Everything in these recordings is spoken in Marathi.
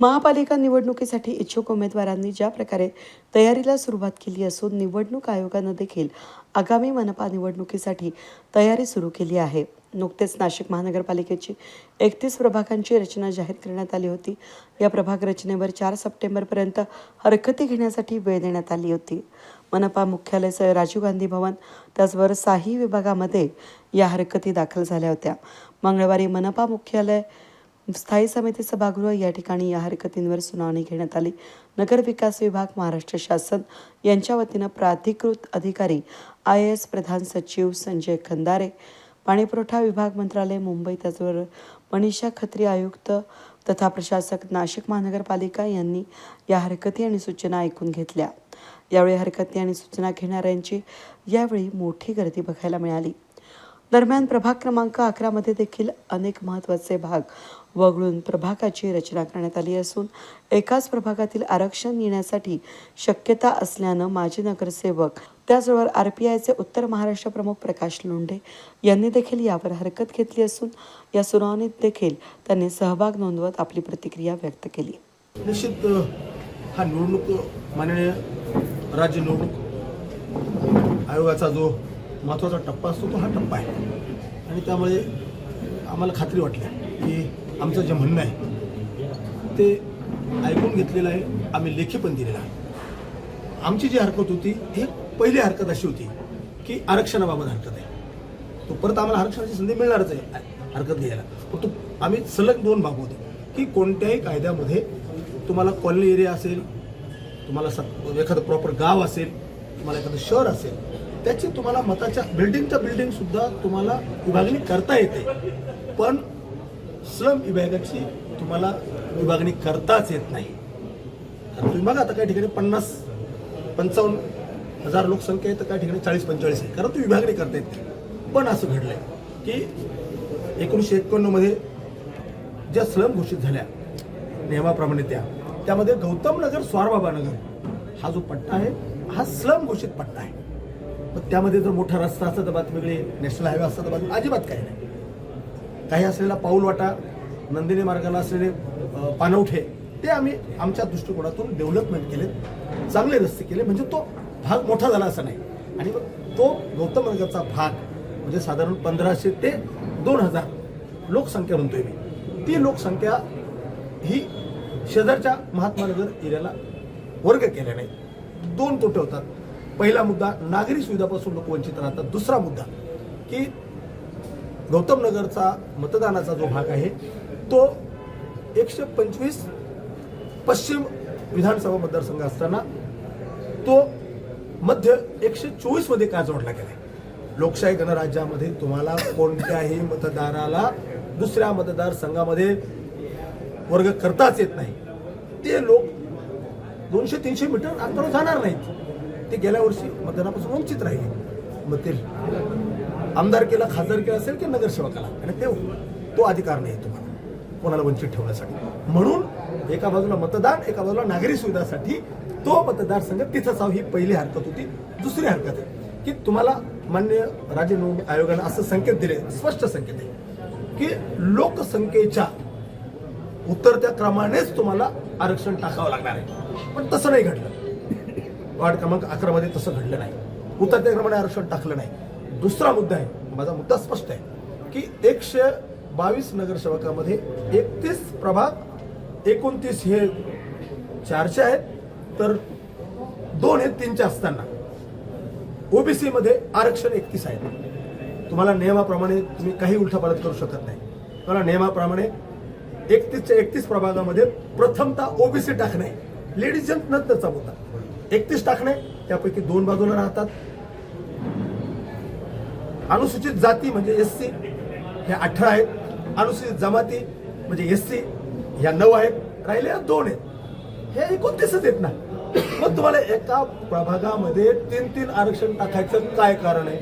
महापालिका निवडणुकीसाठी इच्छुक उमेदवारांनी ज्या प्रकारे तयारीला सुरुवात केली असून निवडणूक आयोगानं देखील आगामी मनपा निवडणुकीसाठी तयारी सुरू केली आहे. नुकतेच नाशिक महानगरपालिकेची एकतीस प्रभागांची रचना जाहीर करण्यात आली होती. या प्रभाग रचनेवर चार सप्टेंबरपर्यंत हरकती घेण्यासाठी वेळ देण्यात आली होती. मनपा मुख्यालय राजीव गांधी भवन त्याचबरोबर साही विभागामध्ये या हरकती दाखल झाल्या होत्या. मंगळवारी मनपा मुख्यालय स्थायी समिती सभागृह या ठिकाणी या हरकतींवर सुनावणी घेण्यात आली. नगर विकास विभाग महाराष्ट्र शासन यांच्या वतीनं प्राधिकृत अधिकारी आय ए एस प्रधान सचिव संजय खंदारे पाणीपुरवठा विभाग मंत्रालय मुंबई त्याचबरोबर मनीषा खत्री आयुक्त तथा प्रशासक नाशिक महानगरपालिका यांनी या हरकती आणि सूचना ऐकून घेतल्या. यावेळी हरकती आणि सूचना घेणाऱ्यांची यावेळी मोठी गर्दी बघायला मिळाली. दरम्यान प्रभाग क्रमांक अकरामध्ये देखील अनेक महत्त्वाचे भाग वगळून प्रभागाची रचना करण्यात आली असून एकाच प्रभागातील आरक्षण येण्यासाठी शक्यता असल्यानं माजी नगरसेवक त्याचबरोबर आर पी आयचे उत्तर महाराष्ट्र प्रमुख प्रकाश लोंढे यांनी देखील यावर हरकत घेतली असून या सुनावणीत देखील त्यांनी सहभाग नोंदवत आपली प्रतिक्रिया व्यक्त केली. निश्चित हा निवडणूक माननीय राज्य निवडणूक आयोगाचा जो महत्त्वाचा टप्पा असतो तो हा टप्पा आहे. आणि त्यामुळे आम्हाला खात्री वाटली की आमचं जे म्हणणं आहे ते ऐकून घेतलेलं आहे आम्ही लेखी पण दिलेलं आहे. आमची जी हरकत होती ही पहिली हरकत अशी होती की आरक्षणाबाबत हरकत आहे. तो परत आम्हाला आरक्षणाची संधी मिळणारच आहे हरकत घ्यायला. परंतु आम्ही सलग दोन भाग होते की कोणत्याही कायद्यामध्ये तुम्हाला कॉलनी एरिया असेल तुम्हाला स- एखादं प्रॉपर गाव असेल तुम्हाला एखादं शहर असेल त्याची तुम्हाला मताच्या बिल्डिंगच्या बिल्डिंग सुद्धा तुम्हाला विभागणी करता येते. पण श्रम विभागाची तुम्हाला विभागणी करताच येत नाही. तुम्ही बघा आता काही ठिकाणी पन्नास पंचावन्न हजार लोकसंख्या आहे तर काही ठिकाणी चाळीस पंचेचाळीस आहे. कारण ती विभागणी करता येत नाही. पण असं घडलंय की एकोणीसशे एक्क्याण्णवमध्ये ज्या स्लम घोषित झाल्या नियमाप्रमाणे त्या त्यामध्ये गौतम नगर स्वारबाबा नगर हा जो पट्टा आहे हा स्लम घोषित पट्टा आहे. मग त्यामध्ये जर मोठा रस्ता असता तर बातमी वेगळी नॅशनल हायवे असता तर बातमी अजिबात काही नाही. काही असलेला पाऊलवाटा नंदिनी मार्गाला असलेले पानवठे ते आम्ही आमच्या दृष्टिकोनातून डेव्हलपमेंट केले चांगले रस्ते केले. म्हणजे तो भाग मोठा झाला असा नाही. आणि मग तो गौतम नगरचा भाग म्हणजे साधारण पंधराशे ते दोन हजार लोकसंख्या म्हणतोय मी. ती लोकसंख्या ही शेजारच्या महात्मा नगर एरियाला वर्ग केल्या नाही दोन तोटे होतात. पहिला मुद्दा नागरी सुविधापासून लोक वंचित राहतात. दुसरा मुद्दा की गौतम नगरचा मतदानाचा जो भाग आहे तो एकशे पंचवीस पश्चिम विधानसभा मतदारसंघ असताना तो मध्य एकशे चोवीसमध्ये का जोडला गेलाय लोकशाही गणराज्यामध्ये तुम्हाला कोणत्याही मतदाराला दुसऱ्या मतदारसंघामध्ये वर्ग करताच येत नाही. ते लोक दोनशे तीनशे मीटर अंतरावर जाणार नाहीत. ते गेल्या वर्षी मतदानापासून वंचित राहिले. मग ते आमदार केला खासदार केला असेल की नगरसेवकाला आणि ते तो अधिकार नाही तुम्हाला. कोणाला वंचित ठेवण्यासाठी. म्हणून एका बाजूला मतदान एका बाजूला नागरी सुविधासाठी तो मतदारसंघ तिथंच ही पहिली हरकत होती. दुसरी हरकत आहे की तुम्हाला मान्य राज्य निवडणूक आयोगाने असं संकेत दिले स्पष्ट संकेत आहे की लोकसंख्येच्या उतरत्या क्रमानेच तुम्हाला आरक्षण टाकावं लागणार आहे. पण तसं नाही घडलं. वार्ड क्रमांक अकरामध्ये तसं घडलं नाही. उतरत्या आरक्षण टाकलं नाही. दुसरा मुद्दा आहे माझा मुद्दा स्पष्ट आहे की एकशे बावीस नगरसेवकामध्ये एकतीस प्रभाग एकोणतीस हे चारशे आहेत तर दोन हे तीनचे असताना. ओबीसीमध्ये आरक्षण एकतीस आहे. तुम्हाला नियमाप्रमाणे तुम्ही काही उलटापालट करू शकत नाही. तुम्हाला नियमाप्रमाणे एकतीसच्या एकतीस प्रभागामध्ये प्रथमतः ओबीसी टाकणे. लेडीज नंतरचा मुद्दा. एकतीस टाकणे त्यापैकी दोन बाजूला राहतात. अनुसूचित जाती म्हणजे एस सी ह्या अठरा आहेत. अनुसूचित जमाती म्हणजे एस सी ह्या नऊ आहेत. राहिल्या दोन आहेत. हे एकोणतीसच आहेत ना. मग तुम्हाला एका प्रभागामध्ये तीन तीन आरक्षण टाकायचं काय कारण आहे?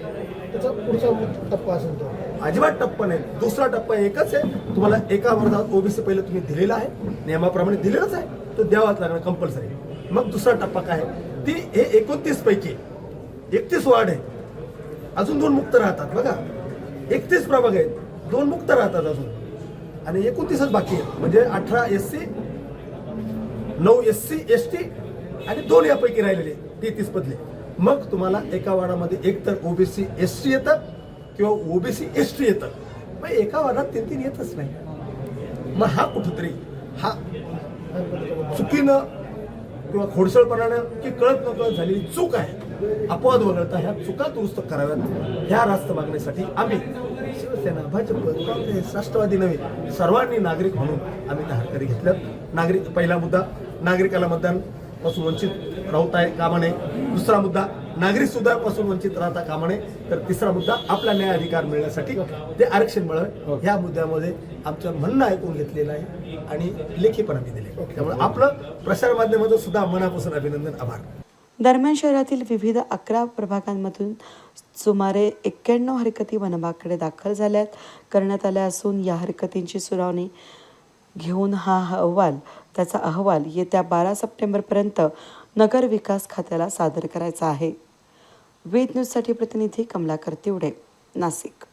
त्याचा पुढचा टप्पा असेल तो. अजिबात टप्पा नाही. दुसरा टप्पा एकच आहे. तुम्हाला एका वर्गात ओबीसी पहिलं तुम्ही दिलेला आहे. नियमाप्रमाणे दिलेलंच आहे. तो द्यावाच लागणार कंपल्सरी मग दुसरा टप्पा काय ती हे एकोणतीस पैकी एकतीस वार्ड आहे. अजून दोन मुक्त राहतात बघा. एकतीस प्रभाग आहेत. दोन मुक्त राहतात अजून. आणि एकोणतीसच बाकी आहेत. म्हणजे अठरा एस सी नऊ एस सी एस टी आणि दोन यापैकी राहिलेले तेहतीस पदले मग तुम्हाला एका वार्डामध्ये एक तर ओबीसी एस टी येतात किंवा ओबीसी एस टी येतं. मग एका वार्डात तीन तीन येतच नाही. मग हा कुठंतरी हा चुकीनं किंवा खोडसळपणानं की कळत नकळत झालेली चूक आहे अपवाद वगळता ह्या चुका दुरुस्त कराव्यात. ह्या रास्त मागणीसाठी आम्ही शिवसेना भाजप काँग्रेस राष्ट्रवादी नव्हे सर्वांनी नागरिक म्हणून आम्ही त्या हातकरी घेतल्यात नागरिक पहिला मुद्दा नागरिकाला मतदानपासून वंचित राहत आहे कामा नये दुसरा मुद्दा नागरिक सुधारापासून वंचित राहता कामा नये. तर तिसरा मुद्दा आपला न्याय अधिकार मिळण्यासाठी ते आरक्षण मिळावे. ह्या मुद्द्यामध्ये आमचं म्हणणं ऐकून घेतलेलं आहे आणि लेखी पण आम्ही दिले त्यामुळे आपलं प्रसार माध्यमाचं सुद्धा मनापासून अभिनंदन आभार. दरम्यान शहरातील विविध अकरा प्रभागांमधून सुमारे एक्क्याण्णव हरकती वनबागकडे दाखल झाल्यात. करण्यात आल्या असून या हरकतींची सुनावणी घेऊन हा अहवाल त्याचा अहवाल येत्या बारा सप्टेंबरपर्यंत नगर विकास खात्याला सादर करायचा आहे. वेद न्यूजसाठी प्रतिनिधी कमलाकर तिवडे नाशिक.